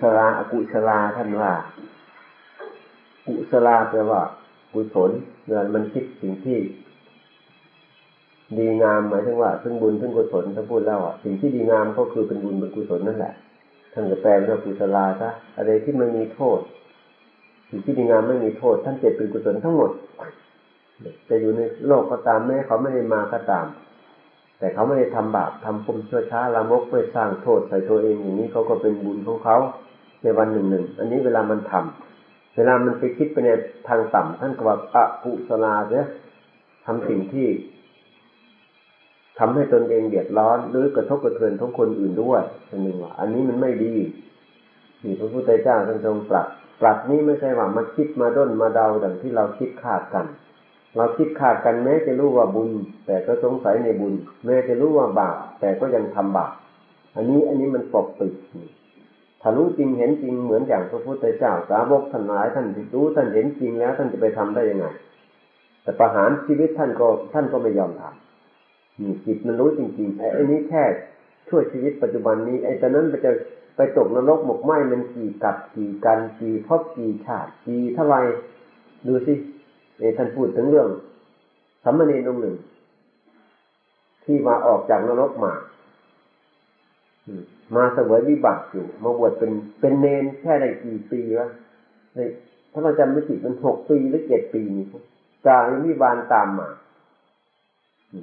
ศลาอกุศลาท่านว่า กุศลาแปลว่ากุศลเงินมันคิดสิ่งที่ ดีงามหมายถึงว่าซึ่งบุญซึ่งกุศลถ้าพูดแล้วอะสิ่งที่ดีงามก็คือเป็นบุญเป็นกุศลนั่นแหละท่านก็แปลว่ากุศลาซะอะไรที่ไม่มีโทษ สิ่งที่ดีงามไม่มีโทษ ท่านเจ็บเป็นกุศลทั้งหมดจะอยู่ในโลกก็ตามแม้เขาไม่ได้มาก็ตาม แต่เขาไม่ได้ทำบาปทำคุมชั่วช้าละมกไม่สร้างโทษใส่ตัวเองอย่างนี้เขาก็เป็นบุญของเขา ในวันหนึ่งหนึ่งอันนี้เวลามันทำเวลามันไปคิดไปในทางต่ำท่านก็ว่าอะกุศลาเนี่ยทำสิ่งที่ทำให้ตนเองเดือดร้อนหรือกระทบกระเทือนของคนอื่นด้วยท่านนึงว่า อันนี้มันไม่ดีนี่พระพุทธเจ้าท่านทรงปรับปรับนี้ไม่ใช่ว่ามาคิดมาด้นมาเดาดังที่เราคิดคาดกัน เราคิดคาดกันแม้จะรู้ว่าบุญ แต่ก็สงสัยในบุญ แม้จะรู้ว่าบาปแต่ก็ยังทำบาปอันนี้อันนี้มันปกปิด ถ้ารู้จริงเห็นจริงเหมือนอย่างพระพุทธเจ้าสาวกท่านหลายท่านรู้ท่านเห็นจริงแล้ว ท่านจะไปทำได้ยังไง แต่ประหารชีวิตท่านก็ท่านก็ไม่ยอมทำนี่จิตมันรู้จริงๆไอ้ไอนี้แค่ช่วยชีวิตปัจจุบันนี้ไอ้ตอนนั้นมันจะไปตกนรกหมกไหมมันกี่กับกี่กันกี่พบกี่ชาติกี่เท่าไรดูสิเอท่านพูดถึงเรื่องสัมมาเนรองหนึ่ง ที่มาออกจากนรกมาม มาเสวยวิบัติอยู่ มาบวชเป็นเป็นเนนแค่ได้กี่ปีวะในถ้าเราจำไม่ผิดมันหกปีหรือเจ็ดปีนี่จางวิบาลตามมา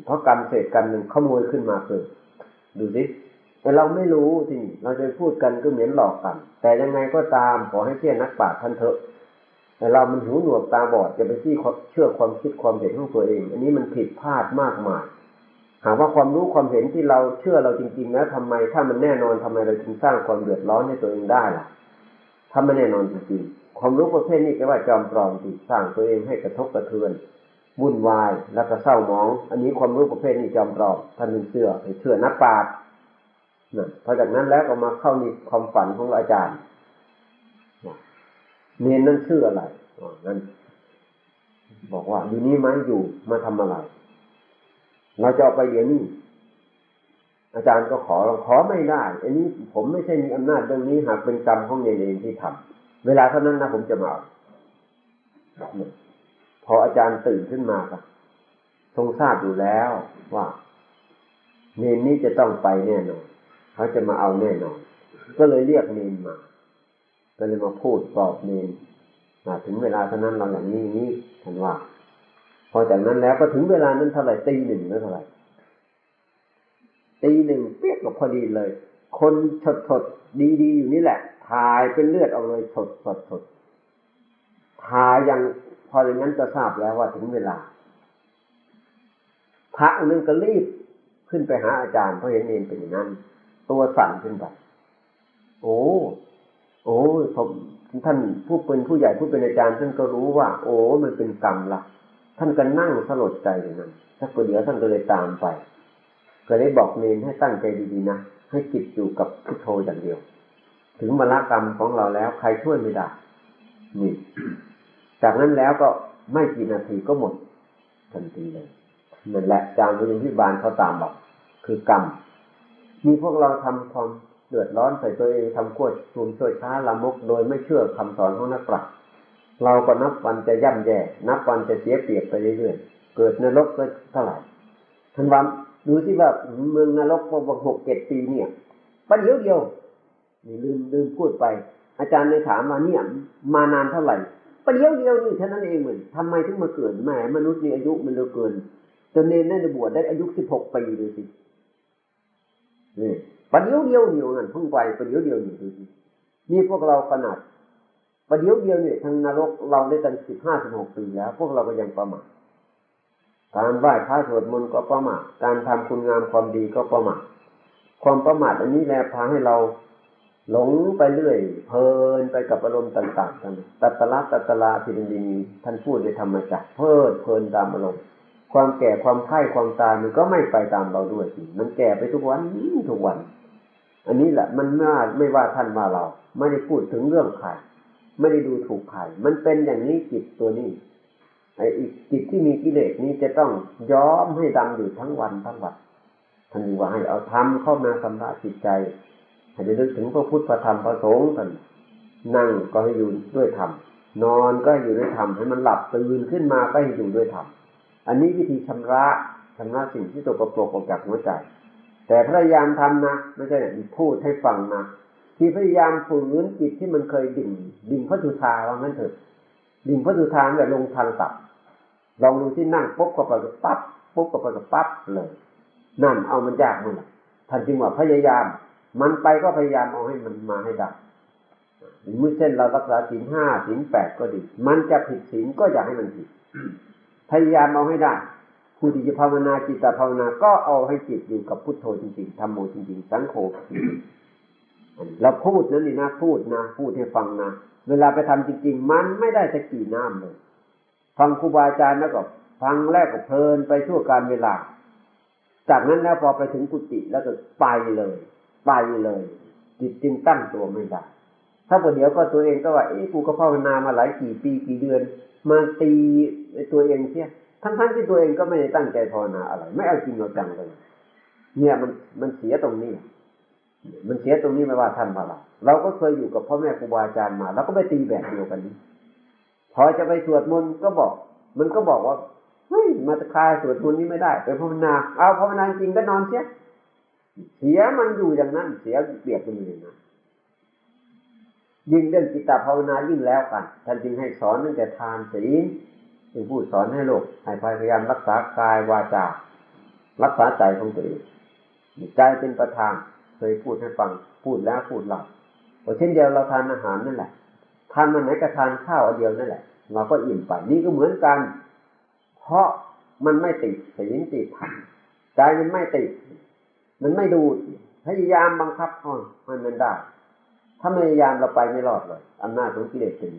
เพราะกรรมเศษกรรมหนึ่งขโมยขึ้นมาเกิดดูสิแต่เราไม่รู้ที่เราจะพูดกันก็เหมือนหลอกกัน แต่ยังไงก็ตามขอให้เชื่อนักปราชญ์ท่านเถอะแต่เรามันหูหนวกตาบอดจะไปที่เชื่อความคิดความเห็นของตัวเอง อันนี้มันผิดพลาดมากมาย หากว่าความรู้ความเห็นที่เราเชื่อเราจริงๆแล้วทำไมถ้ามันแน่นอนทำไมเราจึงสร้างความเดือดร้อนให้ตัวเองได้ล่ะถ้าไม่แน่นอนจริงๆความรู้ประเภทนี้ก็ว่าจอมปลอมที่สร้างตัวเองให้กระทบกระเทือนวุ่นวายแล้วก็เศร้าหมอง อันนี้ความรู้ประเภทนี้จอมปลอมท่านเชื่อเชื่อนักปราชญ์นะพอจากนั้นแล้วก็มาเข้าในความฝันของอาจารย์เนนนั่นชื่ออะไรนั่นบอกว่าอยู่นี่ไหมอยู่มาทำอะไร เราจะเอาไปเดี๋ยวนี้ อาจารย์ก็ขอเราขอไม่ได้ อันนี้ผมไม่ใช่มีอำนาจเรื่องนี้หากเป็นกรรมของเนรเองที่ทำเวลาเท่านั้นนะผมจะมาพออาจารย์ตื่นขึ้นมาครับทรงทราบอยู่แล้วว่า เนนนี้จะต้องไปแน่นอนเขาจะมาเอาแน่นอน ก็เลยเรียกเนนมา ก็เลยมาพูดปลอบเนนถึงเวลาเท่านั้นเราอย่างนี้นี้ท่านว่า พอจากนั้นแล้วก็ถึงเวลานั้นเท่าไหร่ตีหนึ่งแล้วเท่าไหร่ตีหนึ่งเปี้ยก็พอดีเลย คนสดสดดีดีอยู่นี่แหละถ่ายเป็นเลือดออกเลยสดสดสดถ่ายยังพออย่างนั้นจะทราบแล้วว่าถึงเวลา พระนึงก็รีบขึ้นไปหาอาจารย์เพราะเห็นเองเป็นอย่างนั้น ตัวสั่นขึ้นไปโอ้โอ้ผมท่านผู้เป็นผู้ใหญ่ผู้เป็นอาจารย์ท่านก็รู้ว่า โอ้มันเป็นกรรมละ ท่านก็นั่งสลดใจอย่างนั้นสักประเดี๋ยวท่านก็เลยตามไป ก็เลยบอกเนนให้ตั้งใจดีๆนะ ให้จิตอยู่กับพุทโธอย่างเดียว ถึงมรรคกรรมของเราแล้วใครช่วยไม่ได้นี่จากนั้นแล้วก็ไม่กี่นาทีก็หมดทันทีเลยนั่นแหละจางวิญญาบาลเขาตามบอกคือกรรม มีพวกเราทำความเดือดร้อนใส่ตัวเองทำขั้วชุมช่วยช้าละมก โดยไม่เชื่อคำสอนของนักปราชญ์ เราก็นับวันจะย่ำแย่ นับวันจะเสียเปรียบไปเรื่อยๆ เกิดนรกก็เท่าไหร่ท่านว่าดูที่ว่าเมืองนรกประหกเจ็ดปีเนี่ยประเดี๋ยวเดียวนี่ลืมลืมพูดไป อาจารย์เลยถามว่าเนี่ยมานานเท่าไหร่ประเดี๋ยวเดียวนี่เท่านั้นเองเหมือนทำไมถึงมาเกิดแหมมนุษย์นี่อายุมันเร็วเกินจนเนรได้บวชได้อายุสิบหกปีดูสินี่ประเดี๋ยวเดียวเดียวนั่นเพิ่งไปประเดี๋ยวเดียวนี่ดูสินี่พวกเราขนาด ประเดี๋ยวเดียวเนี่ยทางนรกเราได้ตั้งสิบห้าสิบหกปีแล้ว พวกเราก็ยังประมาทการไหว้พระสวดมนต์ก็ประมาทการทำคุณงามความดีก็ประมาทความประมาทอันนี้แหละพาให้เราหลงไปเรื่อย เพลินไปกับอารมณ์ต่างๆกันตัตละตัตละพิรินีท่านพูดในธรรมจักเพลิดเพลินตามอารมณ์ความแก่ความไข้ความตายมันก็ไม่ไปตามเราด้วยสิมันแก่ไปทุกวันทุกวัน อันนี้แหละมันไม่ไม่ว่าท่านมาเรา ไม่ได้พูดถึงเรื่องใคร ไม่ได้ดูถูกใครมันเป็นอย่างนี้จิตตัวนี้ไอ้อีกจิตที่มีกิเลสนี้จะต้องย้อมให้ดำอยู่ทั้งวันทั้งวันท่านว่าให้เอาทำเข้ามาสำระจิตใจให้ได้นึกถึงพระพุทธพระธรรมพระสงฆ์ท่านนั่งก็ให้อยู่ด้วยธรรมนอนก็ให้อยู่ด้วยธรรมให้มันหลับตื่นขึ้นมาก็ให้อยู่ด้วยธรรมอันนี้วิธีชำระชำระสิ่งที่ตกปรกออกจากหัวใจ แต่พยายามทำนะไม่ใช่พูดให้ฟังนะ ที่พยายามฝืนจิตที่มันเคยดิ่งดิ่งพระสุธาว่างั้นเถอะดิ่งพระสุธาแบบลงทางตับลองดูที่นั่งปุ๊บก็ไปกับปั๊บปุ๊บก็ไปกับปั๊บเลยนั่นเอามันยากมันท่านจึงว่าพยายาม มันไปก็พยายามเอาให้มันมาให้ได้เมื่อเช่นเรารักษาศีลห้าศีลแปดก็ดี มันจะผิดศีลก็อย่าให้มันผิด พยายามเอาให้ได้ผู้ที่จะภาวนาจิตตภาวนาก็เอาให้จิตอยู่กับพุทโธจริงๆธรรมโมจริงๆ สังโฆ เราพูดนั้นนี่นะพูดนะ พูดให้ฟังนะ เวลาไปทำจริง ๆ มันไม่ได้สักกี่น้ำเลย ฟังครูบาอาจารย์แล้วก็ฟังแรกก็เพลินไปชั่วการเวลา จากนั้นแล้วพอไปถึงกุฏิแล้วก็ไปเลย ไปเลย จิตจึงตั้งตัวไม่ได้ถ้าประเดี๋ยวก็ตัวเองก็ว่าเอ้กูก็ภาวนามาหลายกี่ปีกี่เดือน มาตีตัวเองเสียทั้งๆที่ตัวเองก็ไม่ได้ตั้งใจภาวนาอะไร ไม่เอาจริงเอาจังเลย เนี่ยมันมันเสียตรงนี้ มันเสียตรงนี้ไม่ว่าท่านอะไรเราก็เคยอยู่กับพ่อแม่ครูบาอาจารย์มาเราก็ไปตีแบบเดียวกันนี้ พอจะไปสวดมนต์ก็บอก มันก็บอกว่าเฮ้ยมาตะคายสวดมนต์นี้ไม่ได้ ไปภาวนา เอาภาวนาจริงก็นอนเสียเสียมันอยู่อย่างนั้นเสียเปรียบมันอยู่นะยิ่งเรื่องจิตตภาวนายิ่งแล้วกัน ท่านจึงให้สอนตั้งแต่ทานศีลจึงพูดสอนให้โลกให้พยายามรักษากายวาจา รักษาใจของตัวเองใจเป็นประธาน เคยพูดให้ฟัง พูดแล้วพูดเล่าพอเช่นเดียวเราทานอาหารนั่นแหละ ทานมันไหนก็ทานข้าวอันเดียวนั่นแหละ เราก็อิ่มไป นี่ก็เหมือนกัน เพราะมันไม่ติดศีลติดธรรมใจมันไม่ติด มันไม่ดูพยายามบังคับให้มันได้ ถ้าพยายามเราไปไม่รอดเลยอำนาจของกิเลสเป็น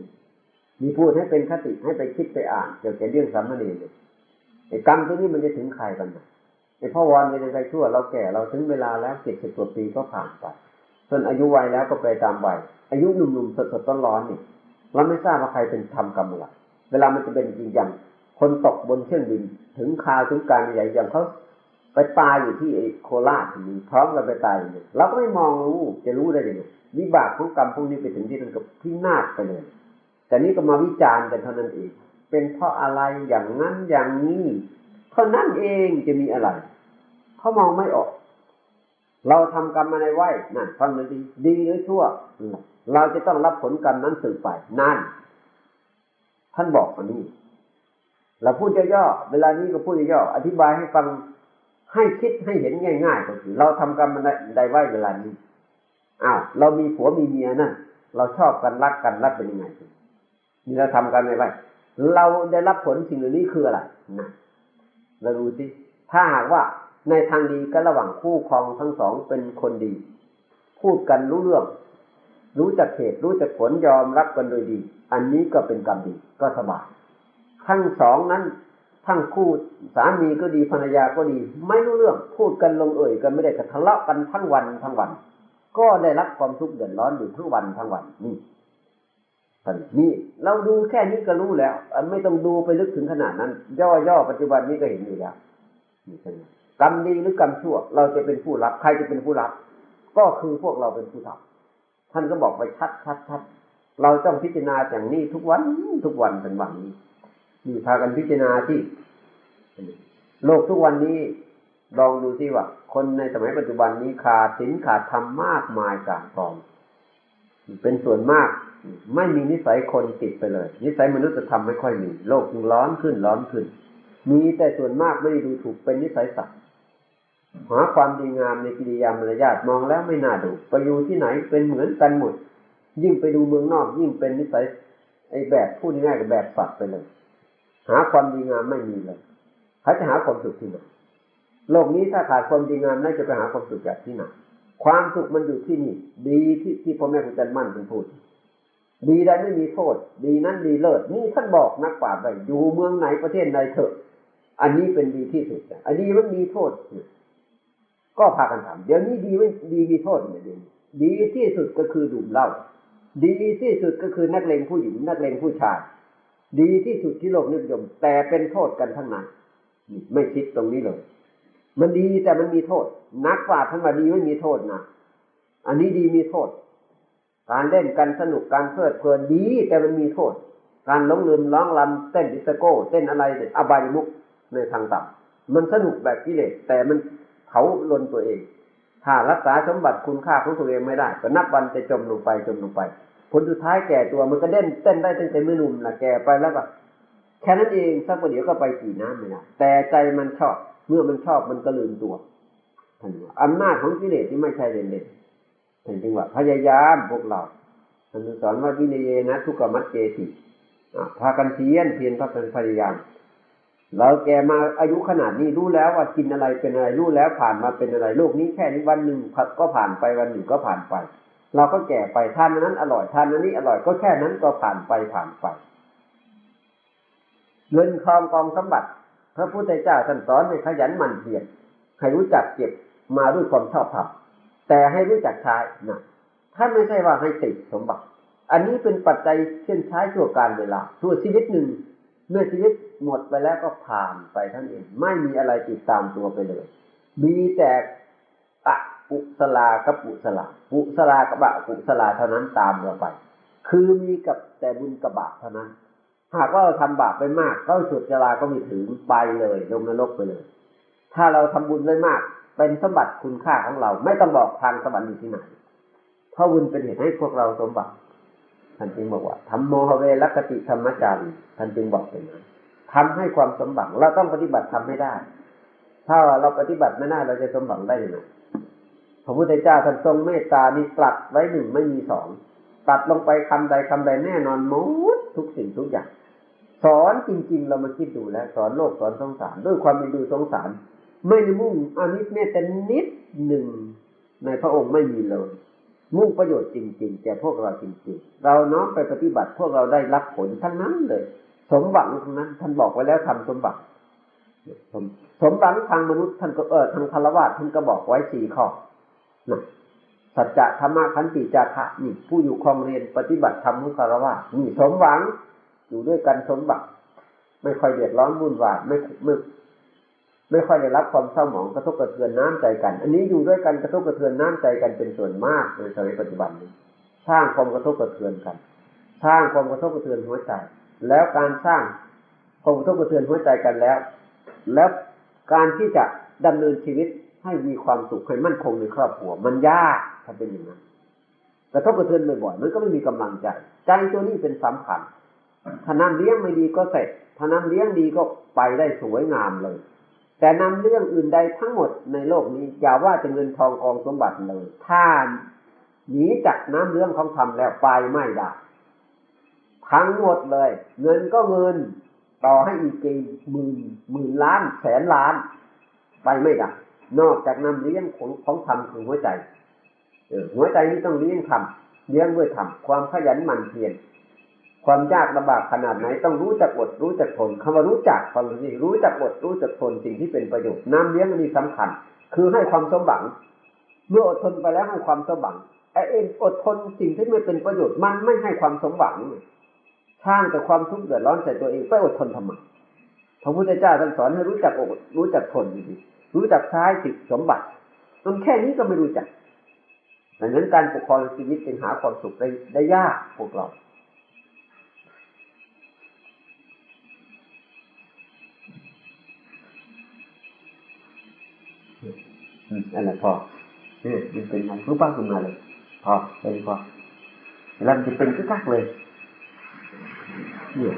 มีพูดให้เป็นคติให้ไปคิดไปอ่านเกี่ยวกับเรื่องสามเณรเลยไอ้กรรมตัวนี้มันจะถึงใครกันนะ ไอ้พ่อวอนเป็นยังไงชั่ว เราแก่เราถึงเวลาแล้วเจ็ดสิบกว่าปีก็ผ่านไปส่วนอายุวัยแล้วก็ไปตามวัยอายุหนุ่มๆสดๆร้อนๆนี่เราไม่ทราบว่าใครเป็นทำกรรมอะไรเวลามันจะเป็นจริงจังคนตกบนเครื่องบินถึงคาวถึงการใหญ่อย่างเขาไปตายอยู่ที่โคราชนี่พร้อมกันไปตายอย่างนี้เราก็ไม่มองรู้จะรู้ได้ยังไงวิบากของกรรมพวกนี้ไปถึงที่นั่นกับพินาศไปเลย แต่นี้ก็มาวิจารณ์กันเท่านั้นเอง เป็นเพราะอะไรอย่างนั้นอย่างนี้ เท่านั้นเองจะมีอะไร เขามองไม่ออก เราทำกรรมอะไรไว้นั่นฟังเลยดี ดีหรือชั่ว เราจะต้องรับผลกรรมนั้นสืบไปนั่น ท่านบอกอันนี้ เราพูดย่อๆเวลานี้ก็พูดย่อๆอธิบายให้ฟังให้คิดให้เห็นง่ายๆก็คือเราทำกรรมใดไว้เวลานี้อ้าวเรามีผัวมีเมียนั่นเราชอบกันรักกันรักเป็นยังไงนี่เราทำกันไงไว้เราได้รับผลสิ่งเหล่านี้คืออะไรนะ เราดูสิถ้าหากว่าในทางดีก็ระหว่างคู่ครองทั้งสองเป็นคนดี พูดกันรู้เรื่อง รู้จักเหตุรู้จักผลยอมรับกันโดยดี อันนี้ก็เป็นกรรมดีก็สบายทั้งสองนั้น ทั้งคู่สามีก็ดีภรรยาก็ดี ไม่รู้เรื่องพูดกันลงเอ่ยกันไม่ได้กทะเลาะกันทั้งวันทั้งวัน ก็ได้รับความทุกข์เดือดร้อนอยู่ทั้งวันทั้งวันนี่ นี่เราดูแค่นี้ก็รู้แล้วไม่ต้องดูไปลึกถึงขนาดนั้น ย่อๆปัจจุบันนี้ก็เห็นอยู่แล้วนี่เป็นกรรมดีหรือกรรมชั่ว เราจะเป็นผู้รับ ใครจะเป็นผู้รับ ก็คือพวกเราเป็นผู้ทำท่านก็บอกไปชัดชัดชัดเราต้องพิจารณาอย่างนี้ทุกวันทุกวันเป็นวันนี้มีพากันพิจารณาที่ โลกทุกวันนี้ลองดูที่ว่า คนในสมัยปัจจุบันนี้ขาดสินขาดธรรมมากมายกางกอง เป็นส่วนมาก ไม่มีนิสัยคนติดไปเลย นิสัยมนุษยธรรมไม่ค่อยมี โลกจึงร้อนขึ้นร้อนขึ้น มีแต่ส่วนมากไม่ได้ดูถูกเป็นนิสัยสัตว์หาความดีงามในกิริยามารยาทมองแล้วไม่น่าดูไปอยู่ที่ไหนเป็นเหมือนกันหมด ยิ่งไปดูเมืองนอก ยิ่งเป็นนิสัยไอ้แบบพูดง่ายกับแบบสัตว์ไปเลย หาความดีงามไม่มีเลยเขาจะหาความสุขที่ไหนโลกนี้ถ้าขาดความดีงามน่าจะไปหาความสุขจากที่ไหนความสุขมันอยู่ที่นี่ ดีที่ที่พ่อแม่ครูอาจารย์มั่นเป็นพูด ดีได้ไม่มีโทษ ดีนั้นดีเลิศนี่ท่านบอกนักปราชญ์ไปอยู่เมืองไหนประเทศใดเถอะ อันนี้เป็นดีที่สุดอันนี้มันมีโทษ ก็พากันทำเดี๋ยวนี้ดีไม่ดีมีโทษเนี่ยดีดีที่สุดก็คือดื่มเหล้าดีที่สุดก็คือนักเลงผู้หญิงนักเลงผู้ชาย ดีที่สุดที่โลกนิยม แต่เป็นโทษกันทั้งนั้นไม่คิดตรงนี้เลย มันดีแต่มันมีโทษ นักปราชญ์ท่านว่าดีไม่มีโทษนะอันนี้ดีมีโทษ การเล่นกันสนุกการเพลิดเพลินดี แต่มันมีโทษ การหลงลืมร้องรำเต้นดิสโก้ เต้นอะไรเนี่ยอบายมุกในทางต่ำมันสนุกแบบกิเลสแต่มันเผาลนตัวเอง ถ้ารักษาสมบัติคุณค่าของตัวเองไม่ได้ก็นับวันจะจมลงไปจมลงไป ผลสุดท้ายแก่ตัวมันก็เด่นเต้นได้ตั้งแต่เมื่อหนุ่มนะแก่ไปแล้วก็แค่นั้นเองสักประเดี๋ยวก็ไปกี่น้ำไม่ได้แต่ใจมันชอบเมื่อมันชอบมันก็ลืมตัวท่านว่าอำนาจของกิเลสที่ไม่ใช่เด่นๆ ท่านจึงว่าพยายามพวกเราท่านสอนว่าวินัยนะ ทุกขมัดเจติพากันเพียนเพียนพากันพยายามเราแก่มาอายุขนาดนี้รู้แล้วว่ากินอะไรเป็นอะไรรู้แล้วผ่านมาเป็นอะไรโลกนี้แค่นี้วันหนึ่งก็ผ่านไปวันหนึ่งก็ผ่านไป เราก็แก่ไปทานนั้น อร่อยทานนั้นนี้อร่อยก็แค่นั้นก็ผ่านไปผ่านไปเงินทองกองสมบัติ พระพุทธเจ้าท่านสอนให้ขยันหมั่นเพียรให้รู้จักเก็บมาด้วยความชอบธรรม แต่ให้รู้จักใช้นะถ้าไม่ใช่ว่าให้ติดสมบัติ อันนี้เป็นปัจจัยเช่นใช้ชั่วการเวลาชั่วชีวิตหนึ่ง เมื่อชีวิตหมดไปแล้วก็ผ่านไปท่านเอง ไม่มีอะไรติดตามตัวไปเลย มีแต่อปุสลากับปุสลาปุสลากับบะปุสลาเท่านั้นตามเราไป คือมีกับแต่บุญกับบาปเท่านั้น หากว่าเราทำบาปไปมาก ก็สุดจราก็มีถึงไปเลยลงนรกไปเลย ถ้าเราทำบุญได้มาก เป็นสมบัติคุณค่าของเรา ไม่ต้องบอกทางสมบัติอยู่ที่ไหนเพราะบุญเป็นเหตุให้พวกเราสมบัติท่านจึงบอกว่าทำโมหเวลกติธรรมจารีท่านจึงบอกเป็นนั้นทำให้ความสมบัติเราต้องปฏิบัติทำไม่ได้ ถ้าเราปฏิบัติไม่ได้เราจะสมบัติได้ยังไงพระพุทธเจ้าท่านทรงเมตตานี่ตรัสไว้หนึ่งไม่มีสองตัดลงไปคำใดคำใดแน่นอนหมดทุกสิ่งทุกอย่าง สอนจริง ๆ เรามาคิดดูแล้ว สอนโลกสอนสงสาร ด้วยความเป็นดูสงสาร ไม่ได้มุ่งอานิสแม้แต่นิดหนึ่งในพระองค์ไม่มีเลย มุ่งประโยชน์จริงๆแก่พวกเราจริงๆ เราน้อมไปปฏิบัติพวกเราได้รับผลทั้งนั้นเลย สมหวังทั้งนั้น ท่านบอกไว้แล้วทำสมบัติสมสมหวังทางมนุษย์ท่านก็เออทางคารวะท่านก็บอกไว้สี่ข้อนะสัจจะธรรมะขันติจาระนี่ผู้อยู่คลองเรียนปฏิบัติธรรมมุคารวะนี่สมหวังอยู่ด้วยกันสมบัติไม่ค่อยเดือดร้อนวุ่นวายไม่ไม่ ไม่ค่อยได้รับความเศร้าหมองกระทบกระเทือนน้ำใจกัน อันนี้อยู่ด้วยกันกระทบกระเทือนน้ำใจกันเป็นส่วนมากในสมัยปัจจุบันนี้สร้างความกระทบกระเทือนกัน สร้างความกระทบกระเทือนหัวใจ แล้วการสร้างความกระทบกระเทือนหัวใจกันแล้ว แล้วการที่จะดำเนินชีวิตให้มีความสุขให้มั่นคงในครอบครัว มันยากถ้าเป็นอย่างนั้นกระทบกระเทือนบ่อยๆมันก็ไม่มีกำลังใจ ใจตัวนี้เป็นสำคัญถ้าน้ำเลี้ยงไม่ดีก็เสร็จถ้าน้ำเลี้ยงดีก็ไปได้สวยงามเลย แต่นำเรื่องอื่นใดทั้งหมดในโลกนี้อย่าว่าจะเงินทองกองสมบัติเลยถ้าหนีจากน้ำเรื่องของธรรมแล้วไปไม่ได้ทั้งหมดเลย เงินก็เงิน ต่อให้อีกกี่หมื่นหมื่นล้านแสนล้าน ไปไม่ได้นอกจากนำเลี้ยงของของธรรมคือหัวใจหัวใจนี้ต้องเลี้ยงธรรมเลี้ยงด้วยธรรมความขยันหมั่นเพียร ความยากลำบากขนาดไหนต้องรู้จักอดรู้จักทนคำว่ารู้จักความนี้รู้จักอดรู้จักทนสิ่งที่เป็นประโยชน์น้ำเลี้ยงนี่สำคัญ คือให้ความสมบัง เมื่ออดทนไปแล้วให้ความสมบังไอ้เอ็นอดทนสิ่งที่ไม่เป็นประโยชน์มันไม่ให้ความสมหวังสร้างแต่ความทุกข์เดือดร้อนใส่ตัวเองไปอดทนทำไมพระพุทธเจ้าท่านสอนให้รู้จักอดรู้จักทนดีรู้จักใช้สิ่งสมบัติจนแค่นี้ก็ไม่รู้จักดังนั้นการปกครองชีวิตเป็นหาความสุขได้ได้ยากพวกเรา อันนั้นพอเนี่ยมันเป็นไงรู้ป้าขึ้นมาเลย พอเป็นพอแล้วมันจะเป็นกึกคักเลยเนี่ย